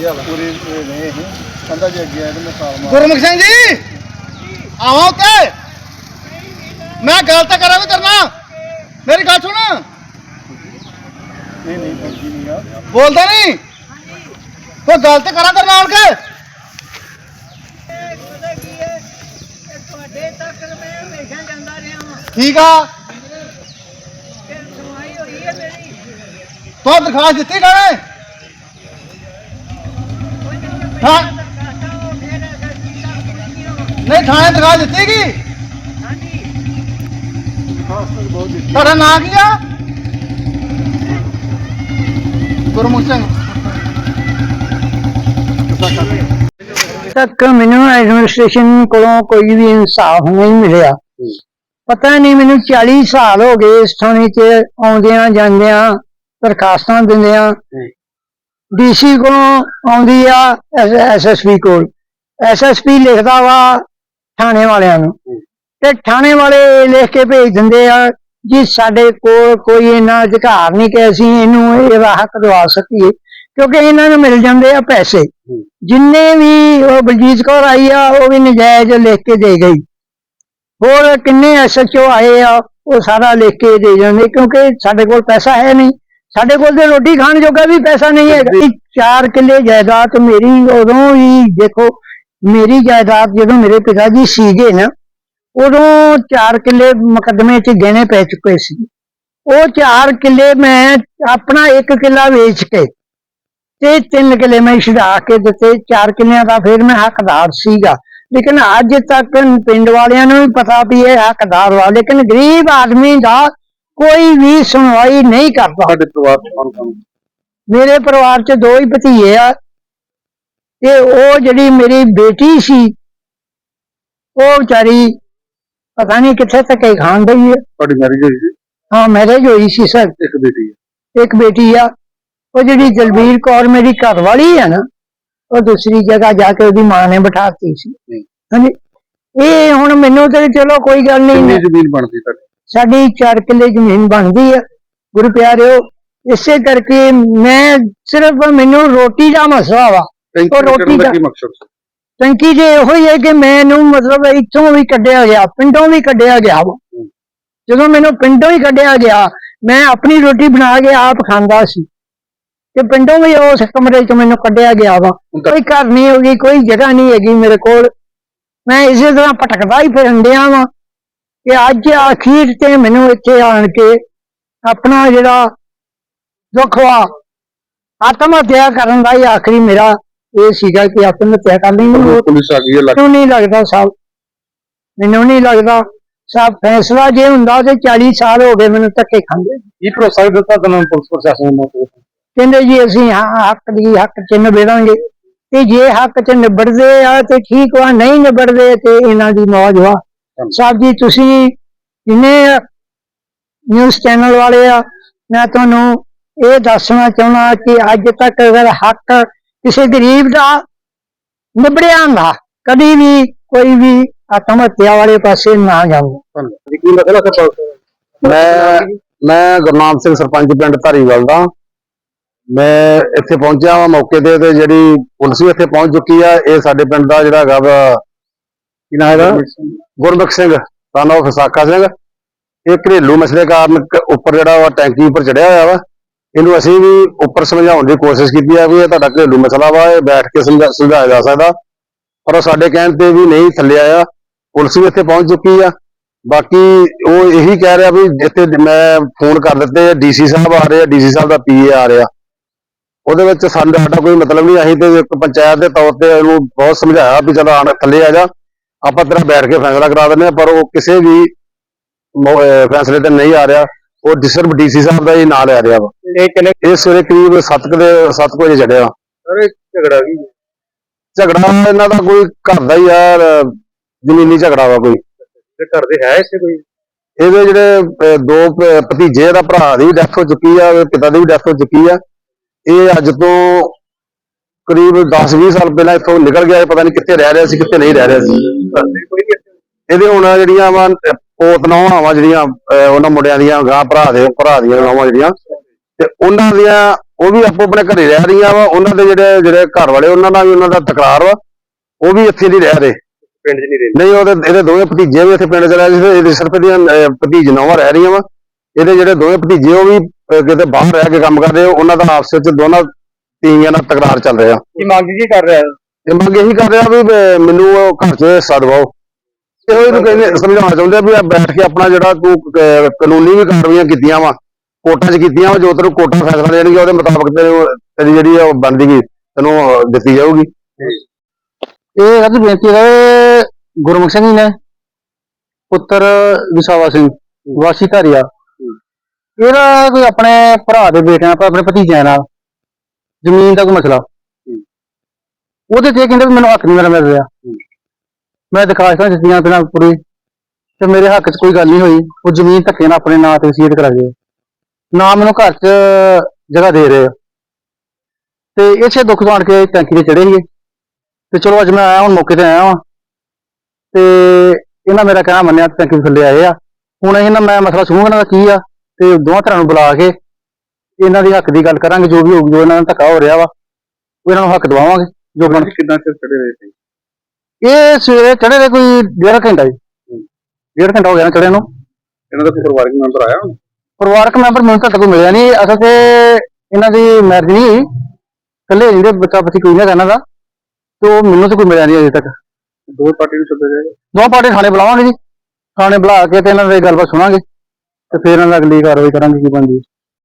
ਕੀ ਹਾਲ ਪੂਰੇ ਨੇ ਇਹ ਕਹਿੰਦਾ ਜੇ ਅੱਗੇ ਆਏ ਤੇ ਮੈਂ ਸਾਲ ਮਾਰ ਗੁਰਮੁਖ ਸਿੰਘ ਜੀ! ਆਵਾਂ ਉੱਤੇ! ਮੈਂ ਗੱਲ ਤਾਂ ਕਰਾਂ ਵੀ ਕਰਨਾ ਮੇਰੀ ਗੱਲ ਸੁਣ। ਨਹੀਂ ਨਹੀਂ ਫੌਜੀ ਨਹੀਂ ਆ। ਬੋਲਦਾ ਨਹੀਂ ਕੋਈ ਗੱਲ ਤੇ ਕਰਾਂ ਕੇ ਤੁਹਾਡੇ ਤੱਕ ਮੈਂ ਹਮੇਸ਼ਾ ਜਾਂਦਾ ਰਿਹਾ ਹਾਂ ਠੀਕ ਆ। ਤੇ ਸੁਣਵਾਈ ਹੋਈ ਹੈ ਮੇਰੀ ਤੂੰ ਦਰਖਾਸਤ ਦਿੱਤੀ ਗਾਣੇ ਕੋਈ ਨਹੀਂ ਥਾਣੇ ਦਰਖਾਸਤ ਦਿੱਤੀ ਗਈ ਤੁਹਾਡਾ ਨਾਂ ਕੀ ਆ? ਗੁਰਮੁਖ ਸਿੰਘ। ਤੱਕ ਮੈਨੂੰ ਐਡਮਿਨਿਸਟ੍ਰੇਸ਼ਨ ਕੋਲੋਂ ਕੋਈ ਵੀ ਇਨਸਾਫ ਨਹੀਂ ਮਿਲਿਆ। ਪਤਾ ਨਹੀਂ ਮੈਨੂੰ 40 ਸਾਲ ਹੋ ਗਏ ਇਸ ਥਾਣੇ 'ਚ ਆਉਂਦਿਆਂ ਜਾਂਦਿਆਂ ਦਰਖਾਸਤਾਂ ਦਿੰਦਿਆਂ। ਡੀਸੀ ਕੋਲੋਂ ਆਉਂਦੀ ਆ ਐਸਐਸਪੀ ਕੋਲ। ਐਸਐਸਪੀ ਲਿਖਦਾ ਵਾ ਥਾਣੇ ਵਾਲਿਆਂ ਨੂੰ। ਤੇ ਥਾਣੇ ਵਾਲੇ ਲਿਖ ਕੇ ਭੇਜ ਦਿੰਦੇ ਆ ਜੀ ਸਾਡੇ ਕੋਲ ਕੋਈ ਇਹਨਾਂ ਅਧਿਕਾਰ ਨਹੀਂ ਕਿ ਅਸੀਂ ਇਹਨੂੰ ਇਹਦਾ ਹੱਕ ਦਵਾ ਸਕੀਏ ਕਿਉਂਕਿ ਇਹਨਾਂ ਨੂੰ ਮਿਲ ਜਾਂਦੇ ਆ ਪੈਸੇ। ਜਿੰਨੇ ਵੀ ਉਹ ਬਲਜੀਤ ਕੌਰ ਆਈ ਆ ਉਹ ਵੀ ਨਜਾਇਜ਼ ਲਿਖ ਕੇ ਦੇ ਗਈ। ਹੋਰ ਕਿੰਨੇ ਐਸਐਚਓ ਆਏ ਆ ਉਹ ਸਾਰਾ ਲਿਖ ਕੇ ਦੇ ਜਾਂਦੇ ਕਿਉਂਕਿ ਸਾਡੇ ਕੋਲ ਪੈਸਾ ਹੈ ਨਹੀਂ। ਸਾਡੇ ਕੋਲ ਤੇ ਰੋਟੀ ਖਾਣ ਜੋਗਾ ਵੀ ਪੈਸਾ ਨਹੀਂ ਹੈਗਾ। ਚਾਰ ਕਿੱਲੇ ਜਾਇਦਾਦ ਮੇਰੀ ਉਦੋਂ ਹੀ ਦੇਖੋ ਮੇਰੀ ਜਾਇਦਾਦ ਜਦੋਂ ਮੇਰੇ ਪਿਤਾ ਜੀ ਸੀਗੇ ਨਾ ਉਦੋਂ ਚਾਰ ਕਿੱਲੇ ਮੁਕੱਦਮੇ 'ਚ ਗਹਿਣੇ ਪੈ ਚੁੱਕੇ ਸੀ। ਉਹ ਚਾਰ ਕਿੱਲੇ ਮੈਂ ਆਪਣਾ ਇੱਕ ਕਿੱਲਾ ਵੇਚ ਕੇ ਤੇ ਤਿੰਨ ਕਿੱਲੇ ਮੈਂ ਛਡਾ ਕੇ ਦਿੱਤੇ। ਚਾਰ ਕਿੱਲਿਆਂ ਦਾ ਫਿਰ ਮੈਂ ਹੱਕਦਾਰ ਸੀਗਾ। ਲੇਕਿਨ ਅੱਜ ਤੱਕ ਪਿੰਡ ਵਾਲਿਆਂ ਨੂੰ ਵੀ ਪਤਾ ਵੀ ਇਹ ਹੱਕਦਾਰ ਵਾ। ਲੇਕਿਨ ਗਰੀਬ ਆਦਮੀ ਦਾ ਕੋਈ ਵੀ ਸੁਣਵਾਈ ਨਹੀਂ ਕਰਦਾ। ਸਾਡੇ ਪਰਿਵਾਰ ਚ ਕੌਣ ਕੌਣ? ਮੇਰੇ ਪਰਿਵਾਰ 'ਚ ਦੋ ਹੀ ਭਤੀਏ ਆ। ਤੇ ਉਹ ਜਿਹੜੀ ਮੇਰੀ ਬੇਟੀ ਸੀ ਉਹ ਵਿਚਾਰੀ ਪਤਾ ਨਹੀਂ ਕਿੱਥੇ ਤੱਕ ਖਾਣ ਗਈ ਹੈ ਤੁਹਾਡੀ ਮੈਰਿਜ ਹੋਈ ਸੀ? ਹਾਂ ਮੈਰਿਜ ਹੋਈ ਸੀ ਸਰ। ਇੱਕ ਬੇਟੀ ਹੈ ਇੱਕ ਬੇਟੀ ਆ। ਉਹ ਜਿਹੜੀ ਦਲਬੀਰ ਕੌਰ ਮੇਰੀ ਘਰ ਵਾਲੀ ਆ ਨਾ ਉਹ ਦੂਸਰੀ ਜਗ੍ਹਾ ਜਾ ਕੇ ਉਹਦੀ ਮਾਂ ਨੇ ਬਿਠਾਤੀ ਸੀ। ਹਾਂਜੀ। ਇਹ ਹੁਣ ਮੈਨੂੰ ਤੇ ਚਲੋ ਕੋਈ ਗੱਲ ਕਿੰਨੀ ਨਹੀਂ ਜ਼ਮੀਨ ਬਣਦੀ ਤੁਹਾਡੀ? ਸਾਡੀ 4 ਕਿੱਲੇ ਜ਼ਮੀਨ ਬਣਦੀ ਆ। ਗੁਰੂ ਪਿਆਰਿਓ ਇਸੇ ਕਰਕੇ ਮੈਂ ਸਿਰਫ ਮੈਨੂੰ ਰੋਟੀ ਦਾ ਮਸਲਾ ਵਾ। ਉਹ ਰੋਟੀ ਦਾ ਮਕਸਦ? ਟੰਕੀ ਜੇ ਇਹੋ ਹੀ ਹੈ ਕਿ ਮੈਨੂੰ ਮਤਲਬ ਇੱਥੋਂ ਵੀ ਕੱਢਿਆ ਗਿਆ ਪਿੰਡੋਂ ਵੀ ਕੱਢਿਆ ਗਿਆ ਵਾ। ਜਦੋਂ ਮੈਨੂੰ ਪਿੰਡੋਂ ਹੀ ਕੱਢਿਆ ਗਿਆ ਮੈਂ ਆਪਣੀ ਰੋਟੀ ਬਣਾ ਕੇ ਆਪ ਖਾਂਦਾ ਸੀ। ਤੇ ਪਿੰਡੋਂ ਵੀ ਉਸ ਕਮਰੇ 'ਚ ਮੈਨੂੰ ਕੱਢਿਆ ਗਿਆ ਵਾ। ਕੋਈ ਘਰ ਨਹੀਂ ਹੋਗੀ ਕੋਈ ਜਗ੍ਹਾ ਨਹੀਂ ਹੈਗੀ ਮੇਰੇ ਕੋਲ। ਮੈਂ ਇਸੇ ਤਰ੍ਹਾਂ ਭਟਕਦਾ ਹੀ ਫਿਰਨ ਡਿਆ ਵਾਂ। ਕਿ ਅੱਜ ਅਖੀਰ ਤੇ ਮੈਨੂੰ ਇੱਥੇ ਆਣ ਕੇ ਆਪਣਾ ਜਿਹੜਾ ਦੁੱਖ ਵਾ ਆਤਮ ਹੱਤਿਆ ਕਰਨ ਦਾ ਹੀ ਆਖਰੀ ਮੇਰਾ ਇਹ ਸੀਗਾ ਕਿ ਆਤਮ ਹੱਤਿਆ ਕਰ ਲਈ। ਮੈਨੂੰ ਉਹ ਪੁਲਿਸ ਆ ਗਈ ਹੈ ਲੱਗ ਮੈਨੂੰ ਨਹੀਂ ਲੱਗਦਾ ਸਾਹਿਬ ਮੈਨੂੰ ਨਹੀਂ ਲੱਗਦਾ ਸਾਹਿਬ ਫੈਸਲਾ ਜੇ ਹੁੰਦਾ ਤੇ 40 ਸਾਲ ਹੋ ਗਏ ਮੈਨੂੰ ਧੱਕੇ ਖਾਂਦੇ। ਕੀ ਭਰੋਸਾ ਦਿੱਤਾ ਤੁਹਾਨੂੰ ਪੁਲਿਸ ਪ੍ਰਸ਼ਾਸਨ ਨੂੰ? ਕਹਿੰਦੇ ਜੀ ਅਸੀਂ ਹਾਂ ਹੱਕ ਦੀ ਹੱਕ ਚ ਨਿਬੜਾਂਗੇ। ਤੇ ਜੇ ਹੱਕ ਚ ਨਿਬੜਦੇ ਆ ਤੇ ਠੀਕ ਵਾ ਨਹੀਂ ਨਿਬੜਦੇ ਤੇ ਇਹਨਾਂ ਦੀ ਮੌਜ ਵਾ। ਸਾਹਿਬ ਜੀ ਤੁਸੀਂ ਜਿੰਨੇ ਨਿਊਜ਼ ਚੈਨਲ ਵਾਲੇ ਆ? ਮੈਂ ਤੁਹਾਨੂੰ ਇਹ ਦੱਸਣਾ ਚਾਹੁੰਦਾ ਕਿ ਅੱਜ ਤੱਕ ਅਗਰ ਹੱਕ ਕਿਸੇ ਗਰੀਬ ਦਾ ਨਿਬੜਿਆ ਹੁੰਦਾ ਕਦੀ ਵੀ ਕੋਈ ਵੀ ਆਤਮ ਹੱਤਿਆ ਵਾਲੇ ਪਾਸੇ ਨਾ ਜਾਵੇ। ਕੀ ਮਸਲਾ ਹੈ ਮੈਂ ਮੈਂ ਗੁਰਨਾਮ ਸਿੰਘ ਸਰਪੰਚ ਪਿੰਡ ਧਾਰੀਵਾਲ ਦਾ। ਮੈਂ ਇੱਥੇ ਪਹੁੰਚਿਆ ਹਾਂ ਮੌਕੇ ਤੇ ਤੇ ਜਿਹੜੀ ਪੁਲਿਸ ਵੀ ਇੱਥੇ ਪਹੁੰਚ ਚੁੱਕੀ ਆ। ਇਹ ਸਾਡੇ ਪਿੰਡ ਦਾ ਜਿਹੜਾ ਹੈਗਾ ਵਾ ਕੀ ਨਾਮ ਹੈਗਾ? Gurbakhsh Singh son of Visakha Singh. ਇਹ ਘਰੇਲੂ ਮਸਲੇ ਕਾਰਨ ਉੱਪਰ ਜਿਹੜਾ ਵਾ ਟੈਂਕੀ ਉੱਪਰ ਚੜਿਆ ਹੋਇਆ ਵਾ। ਇਹਨੂੰ ਅਸੀਂ ਵੀ ਉੱਪਰ ਸਮਝਾਉਣ ਦੀ ਕੋਸ਼ਿਸ਼ ਕੀਤੀ ਆ ਵੀ ਇਹ ਤੁਹਾਡਾ ਘਰੇਲੂ ਮਸਲਾ ਵਾ, ਇਹ ਬੈਠ ਕੇ ਸਮਝਾ- ਸੁਲਝਾਇਆ ਜਾ ਸਕਦਾ। ਪਰ ਉਹ ਸਾਡੇ ਕਹਿਣ ਤੇ ਵੀ ਨਹੀਂ ਥੱਲੇ ਆਇਆ। ਪੁਲਿਸ ਵੀ ਇੱਥੇ ਪਹੁੰਚ ਚੁੱਕੀ ਆ। ਬਾਕੀ ਉਹ ਇਹੀ ਕਹਿ ਰਿਹਾ ਵੀ ਜਿੱਥੇ ਮੈਂ ਫੋਨ ਕਰ ਦਿੱਤੇ, ਡੀਸੀ ਸਾਹਿਬ ਆ ਰਹੇ ਆ, ਡੀਸੀ ਸਾਹਿਬ ਦਾ ਪੀਏ ਆ ਰਿਹਾ। ਉਹਦੇ ਵਿੱਚ ਸਾਨੂੰ ਸਾਡਾ ਕੋਈ ਮਤਲਬ ਨਹੀਂ, ਅਸੀਂ ਤੇ ਇੱਕ ਪੰਚਾਇਤ ਦੇ ਤੌਰ ਤੇ ਇਹਨੂੰ ਬਹੁਤ ਸਮਝਾਇਆ ਵੀ ਚਲੋ ਆਣ ਥੱਲੇ ਆ ਜਾ। ਆਪਾਂ ਤੇਰਾ ਬੈਠ ਕੇ ਫੈਸਲਾ ਕਰਾ ਦਿੰਦੇ ਆ ਪਰ ਉਹ ਕਿਸੇ ਵੀ ਫੈਸਲੇ ਤੇ ਨਹੀਂ ਆ ਰਿਹਾ। ਉਹ ਸਿਰਫ ਡੀਸੀ ਸਾਹਿਬ ਦਾ ਹੀ ਨਾਂ ਲੈ ਰਿਹਾ ਵਾ। ਇਹ ਕਿਨੇ ਇਹ ਸਵੇਰੇ ਕਰੀਬ 7 ਦੇ 7 ਵਜੇ ਚੜਿਆ। ਅਰੇ ਝਗੜਾ ਵੀ ਝਗੜਾ ਇਹਨਾਂ ਦਾ ਕੋਈ ਘਰ ਦਾ ਹੀ ਯਾਰ ਜ਼ਮੀਨੀ ਝਗੜਾ ਵਾ ਕੋਈ। ਤੇ ਘਰ ਦੇ ਹੈ ਇਸੇ ਕੋਈ? ਇਹਦੇ ਜਿਹੜੇ ਦੋ ਭਤੀਜੇ ਦਾ ਭਰਾ ਦੀ ਡੈਥ ਹੋ ਚੁੱਕੀ ਆ ਪਿਤਾ ਦੀ ਵੀ ਡੈਥ ਹੋ ਚੁੱਕੀ ਆ। ਇਹ ਅੱਜ ਤੋਂ ਕਰੀਬ 10-20 ਸਾਲ ਪਹਿਲਾਂ ਇੱਥੋਂ ਨਿਕਲ ਗਿਆ ਇਹ ਪਤਾ ਨਹੀਂ ਕਿੱਥੇ ਰਹਿ ਰਿਹਾ ਸੀ ਕਿੱਥੇ ਨਹੀਂ ਰਹਿ ਰਿਹਾ ਸੀ। ਦੇ? ਇਹਦੇ ਹੁਣ ਜਿਹੜੀਆਂ ਵਾ ਪੋਤ ਨੌਵਾਂ ਵਾ ਜਿਹੜੀਆਂ ਉਹਨਾਂ ਮੁੰਡਿਆਂ ਦੀਆਂ ਗਾਂ ਭਰਾ ਦੇ ਭਰਾ ਦੀਆਂ ਨੌਵਾਂ ਜਿਹੜੀਆਂ ਤੇ ਉਹਨਾਂ ਦੀਆਂ ਉਹ ਵੀ ਆਪੋ ਆਪਣੇ ਘਰੇ ਰਹਿ ਰਹੀਆਂ ਵਾ ਉਹਨਾਂ ਦੇ ਜਿਹੜੇ ਜਿਹੜੇ ਘਰ ਵਾਲੇ ਉਹਨਾਂ ਨਾਲ ਵੀ ਉਹਨਾਂ ਦਾ ਤਕਰਾਰ ਵਾ ਉਹ ਵੀ ਇੱਥੇ ਨਹੀਂ ਰਹਿ ਰਹੇ। ਪਿੰਡ 'ਚ ਨਹੀਂ ਰਹਿੰਦੇ ਨਹੀਂ ਉਹਦੇ ਇਹਦੇ ਦੋਵੇਂ ਭਤੀਜੇ ਵੀ ਇੱਥੇ ਪਿੰਡ ਚ ਰਹਿ ਰਹੇ ਇਹਦੇ ਸਿਰਫ ਦੀਆਂ ਭਤੀਜ ਨੌਵਾਂ ਰਹਿ ਰਹੀਆਂ ਵਾ। ਇਹਦੇ ਜਿਹੜੇ ਦੋਵੇਂ ਭਤੀਜੇ ਉਹ ਵੀ ਕਿਤੇ ਬਾਹਰ ਰਹਿ ਕੇ ਕੰਮ ਕਰਦੇ ਉਹਨਾਂ ਦਾ ਆਪਸ ਵਿੱਚ ਦੋਨਾਂ ਤੀਆਂ ਨਾਲ ਤਕਰਾਰ ਚੱਲ ਰਿਹਾ। ਕੀ ਮੰਗ ਕੀ ਕਰ ਰਿਹਾ? ਇਹ ਮੰਗ ਇਹੀ ਕਰ ਰਿਹਾ ਵੀ ਮੈਨੂੰ ਉਹ ਘਰ 'ਚ ਹਿੱਸਾ ਦਿਵਾਓ ਉਹ ਇਹਨੂੰ ਕਹਿੰਦੇ ਸਮਝਾਉਣਾ ਚਾਹੁੰਦੇ ਆ ਵੀ ਆ ਬੈਠ ਕੇ ਆਪਣਾ ਜਿਹੜਾ ਤੂੰ ਕਾਨੂੰਨੀ ਵੀ ਕਾਰਵਾਈਆਂ ਕੀਤੀਆਂ ਵਾ ਕੋਰਟਾਂ 'ਚ ਕੀਤੀਆਂ ਵਾ ਜੋ ਤੈਨੂੰ ਕੋਰਟਾਂ ਫੈਸਲਾ ਦੇਣਗੇ ਉਹਦੇ ਮੁਤਾਬਕ ਤੇਰੀ ਜਿਹੜੀ ਆ ਉਹ ਬਣਦੀ ਗਈ ਤੈਨੂੰ ਦਿੱਤੀ ਜਾਊਗੀ। ਇਹ ਅੱਜ ਬੇਨਤੀ ਹੈ ਗੁਰਮੁਖ ਸਿੰਘ ਜੀ ਨੇ ਪੁੱਤਰ ਵਿਸਾਵਾ ਸਿੰਘ ਵਾਸੀ ਧਾਰੀਆ। ਇਹਦਾ ਕੋਈ ਆਪਣੇ ਭਰਾ ਦੇ ਬੇਟਿਆਂ ਪਰ ਆਪਣੇ ਭਤੀਜਿਆਂ ਨਾਲ ਜ਼ਮੀਨ ਦਾ ਕੋਈ ਮਸਲਾ। ਉਹਦੇ ਤੇ ਇਹ ਕਹਿੰਦੇ ਵੀ ਮੈਨੂੰ ਹੱਕ ਨਹੀਂ ਮੇਰਾ ਮਿਲ ਰਿਹਾ। ਮੈਂ ਦਿਖਾਸ਼ਤਾਂ ਦਿੱਤੀਆਂ ਬਿਨਾਂ ਪੂਰੀ ਤੇ ਮੇਰੇ ਹੱਕ 'ਚ ਕੋਈ ਗੱਲ ਨਹੀਂ ਹੋਈ। ਉਹ ਜ਼ਮੀਨ ਧੱਕੇ ਨਾਲ ਆਪਣੇ ਨਾਂ ਤੇ ਵਸੀਅਤ ਕਰਾ ਗਏ ਨਾ ਮੈਨੂੰ ਘਰ 'ਚ ਜਗ੍ਹਾ ਦੇ ਰਹੇ ਤੇ ਇਸੇ ਦੁੱਖ ਤੋਂ ਆਣ ਕੇ ਟੈਂਕੀ ਤੇ ਚੜੇ ਸੀਗੇ। ਤੇ ਚਲੋ ਅੱਜ ਮੈਂ ਆਇਆ ਹੁਣ ਮੌਕੇ ਤੇ ਆਇਆ ਵਾਂ। ਤੇ ਇਹਨਾਂ ਮੇਰਾ ਕਹਿਣਾ ਮੰਨਿਆ ਟੈਂਕੀ ਥੱਲੇ ਆਏ ਆ। ਹੁਣ ਇਹਨਾਂ ਮੈਂ ਮਸਲਾ ਸੁਣੂਗਾ ਇਹਨਾਂ ਦਾ ਕੀ ਆ। ਤੇ ਦੋਵਾਂ ਤਰ੍ਹਾਂ ਨੂੰ ਬੁਲਾ ਕੇ ਇਹਨਾਂ ਦੀ ਹੱਕ ਦੀ ਗੱਲ ਕਰਾਂਗੇ ਜੋ ਵੀ ਹੋਊਗੀ ਜੋ ਇਹਨਾਂ ਦਾ ਧੱਕਾ ਹੋ ਰਿਹਾ ਵਾ ਉਹ ਇਹਨਾਂ ਨੂੰ ਹੱਕ ਦਿਵਾਵਾਂਗੇ ਜੋ ਬਣ ਕਿੰਨਾ ਚਿਰ ਚੜੇ ਰਹੇ ਸੀ। ਇਹ ਸਵੇਰੇ ਚੜੇ ਦੇ ਕੋਈ ਡੇਢ ਘੰਟਾ ਜੀ। ਡੇਢ ਘੰਟਾ ਹੋ ਗਿਆ ਨਾ ਚੜੇ ਨੂੰ। ਇਹਨਾਂ ਦਾ ਕੋਈ ਪਰਿਵਾਰਕ ਮੈਂਬਰ ਆਇਆ ਪਰਿਵਾਰਕ ਮੈਂਬਰ ਮੈਨੂੰ ਤਾਂ ਕੋਈ ਮਿਲਿਆ ਨਹੀਂ ਅਸਲ ਤੇ ਇਹਨਾਂ ਦੀ ਮੈਰਿਜ ਨਹੀਂ ਹੋਈ। ਇਕੱਲੇ ਰਹਿੰਦੇ ਬੱਚਾ ਬੱਚੀ ਕੋਈ ਨਾ ਦਾ। ਤੇ ਉਹ ਮੈਨੂੰ ਤਾਂ ਕੋਈ ਮਿਲਿਆ ਨਹੀਂ ਅਜੇ ਤੱਕ। ਦੋ ਪਾਰਟੀ ਨੂੰ ਸੱਦਿਆ ਜਾਏਗਾ? ਦੋਵਾਂ ਪਾਰਟੀ ਥਾਣੇ ਬੁਲਾਵਾਂਗੇ ਜੀ। ਥਾਣੇ ਬੁਲਾ ਕੇ ਤੇ ਇਹਨਾਂ ਦੀ ਗੱਲਬਾਤ ਸੁਣਾਂਗੇ। ਤੇ ਫਿਰ ਇਹਨਾਂ ਦੀ ਅਗਲੀ ਕਾਰਵਾਈ ਕਰਾਂਗੇ ਕੀ ਬਣਦੀ